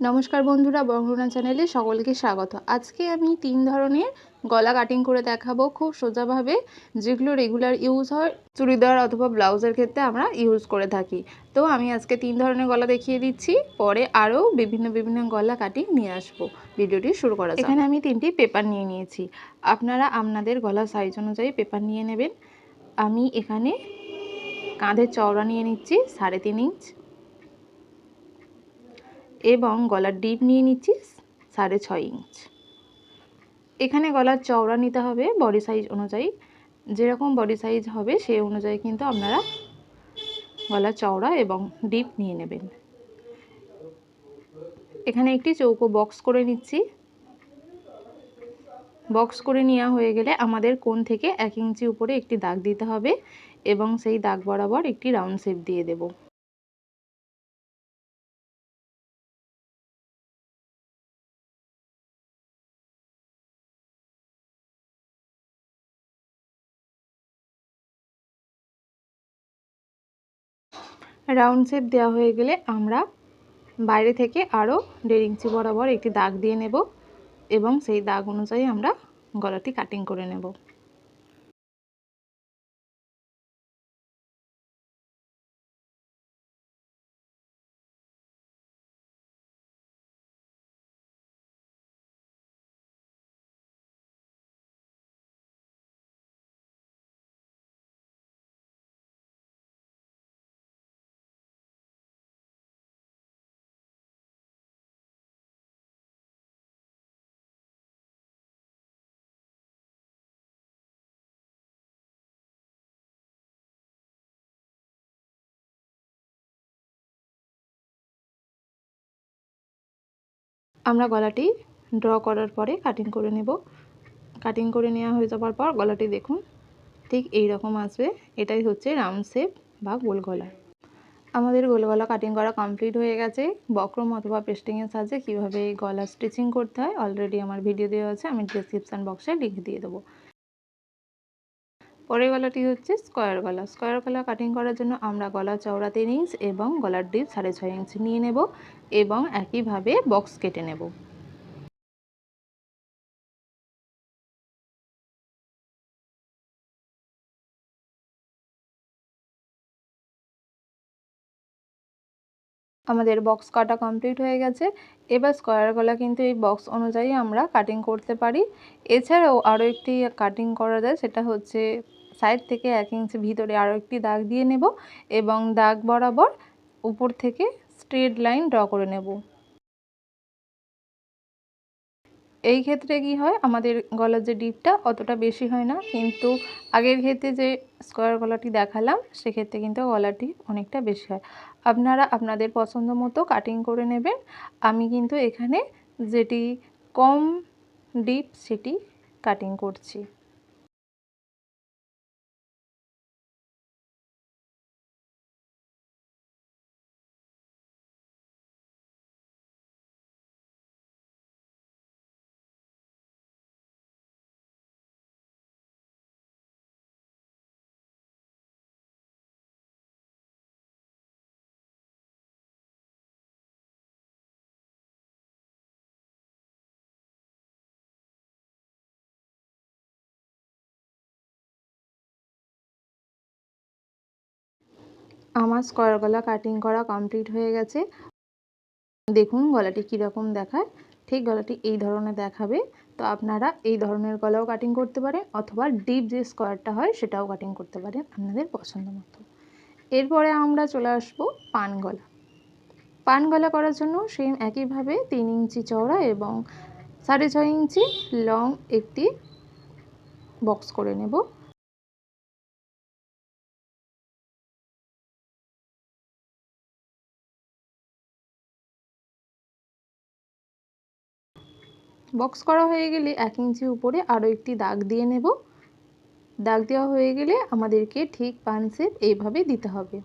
নমস্কার বন্ধুরা বঙ্গনা চ্যানেলে সকলকে স্বাগত। আজকে আমি তিন ধরনের গলা কাটিং করে দেখাবো খুব সোজাভাবে, যেগুলো রেগুলার ইউজ হয় চুড়িদার অথবা ব্লাউজের ক্ষেত্রে আমরা ইউজ করে থাকি। তো আমি আজকে তিন ধরনের গলা দেখিয়ে দিচ্ছি, পরে আরও বিভিন্ন বিভিন্ন গলা কাটিং নিয়ে আসব। ভিডিওটি শুরু করা এখানে আমি তিনটি পেপার নিয়ে নিয়েছি। আপনারা আপনাদের গলা সাইজ অনুযায়ী পেপার নিয়ে নেবেন। আমি এখানে কাঁধের চওড়া নিয়ে নিচ্ছি, সাড়ে তিন ইঞ্চ এবং গলার ডিপ নিয়ে নিচ্ছি সাড়ে ছয় ইঞ্চ। এখানে গলার চওড়া নিতে হবে বডি সাইজ অনুযায়ী। যেরকম বডি সাইজ হবে সেই অনুযায়ী কিন্তু আপনারা গলার চওড়া এবং ডিপ নিয়ে নেবেন। এখানে একটি চৌকো বক্স করে নিচ্ছি। বক্স করে নেওয়া হয়ে গেলে আমাদের কোন থেকে এক ইঞ্চি উপরে একটি দাগ দিতে হবে এবং সেই দাগ বরাবর একটি রাউন্ড শেপ দিয়ে দেবো। রাউন্ড শেপ দেওয়া হয়ে গেলে আমরা বাইরে থেকে আরও দেড় ইঞ্চি বরাবর একটি দাগ দিয়ে নেব এবং সেই দাগ অনুযায়ী আমরা গলাটি কাটিং করে নেব। আমরা গলাটি ড্র করার পরে কাটিং করে নেব। কাটিং করে নেওয়া হয়ে যাওয়ার পর গলাটি দেখুন, ঠিক এই রকম আসবে। এটাই হচ্ছে রাউন্ড শেপ বা গোল গলা। আমাদের গোল গলা কাটিং করা কমপ্লিট হয়ে গেছে। বক্রম অথবা পেস্টিংয়ের সাহায্যে কীভাবে গলা স্টিচিং করতে হয় অলরেডি আমার ভিডিও দেওয়া আছে, আমি ডিসক্রিপশান বক্সে লিঙ্ক দিয়ে দেবো। পরের গলাটি হচ্ছে স্কোয়ার গলা। স্কোয়ার গলা কাটিং করার জন্য আমরা গলা চওড়া তিন ইঞ্চ এবং গলার ডিপ সাড়ে ছয় ইঞ্চ নিয়ে নেব এবং একইভাবে বক্স কেটে নেব। আমাদের বক্স কাটা কমপ্লিট হয়ে গেছে। এবার স্কোয়ার গলা কিন্তু এই বক্স অনুযায়ী আমরা কাটিং করতে পারি। এছাড়াও আরও একটি কাটিং করা যায়, সেটা হচ্ছে সাইড থেকে এক ইঞ্চি ভিতরে আরও একটি দাগ দিয়ে নেব এবং দাগ বরাবর উপর থেকে স্ট্রেট লাইন ড্র করে নেব। এই ক্ষেত্রে কি হয়, আমাদের গলার যে ডিপটা অতটা বেশি হয় না, কিন্তু আগের ক্ষেত্রে যে স্কোয়ার গলাটি দেখালাম, সেক্ষেত্রে কিন্তু গলাটি অনেকটা বেশি হয়। আপনারা আপনাদের পছন্দ মতো কাটিং করে নেবেন। আমি কিন্তু এখানে যেটি কম ডিপ সেটি কাটিং করছি। আমার স্কোয়ার গলা কাটিং করা কমপ্লিট হয়ে গেছে। দেখুন গলাটি কীরকম দেখায়। ঠিক গলাটি এই ধরনের দেখাবে। তো আপনারা এই ধরনের গলাও কাটিং করতে পারেন অথবা ডিপ যে স্কোয়ারটা হয় সেটাও কাটিং করতে পারেন আপনাদের পছন্দ মতো। এরপরে আমরা চলে আসব পান গলা। পান গলা করার জন্য সেম একইভাবে তিন ইঞ্চি চওড়া এবং সাড়ে ছয় ইঞ্চি লং একটি বক্স করে নেব। বক্স করা হয়ে গেলে এক ইঞ্চি উপরে আরও একটি দাগ দিয়ে নেব। দাগ দেওয়া হয়ে গেলে আমাদেরকে ঠিক পান এইভাবে দিতে হবে।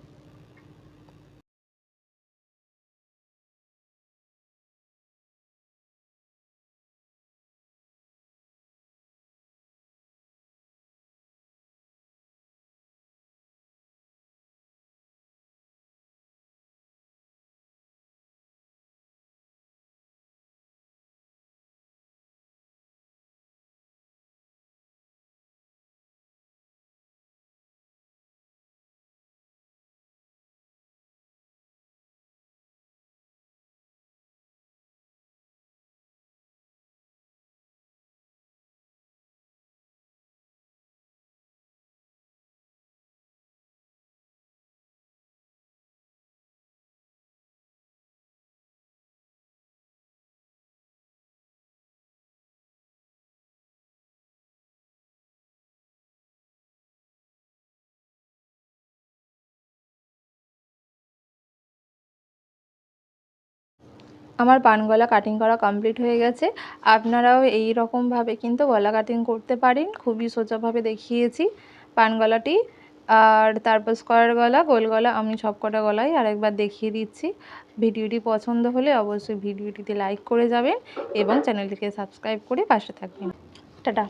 আমার পান গলা কাটিং করা কমপ্লিট হয়ে গেছে। আপনারাও এই রকমভাবে কিন্তু গলা কাটিং করতে পারেন। খুবই সোজাভাবে দেখিয়েছি পান গলাটি। আর তারপর স্কোয়ার গলা, গোল গলা, আমি সবকটা গলায় আরেকবার দেখিয়ে দিচ্ছি। ভিডিওটি পছন্দ হলে অবশ্যই ভিডিওটিতে লাইক করে যাবেন এবং চ্যানেলটিকে সাবস্ক্রাইব করে পাশে থাকবেন। টাটা।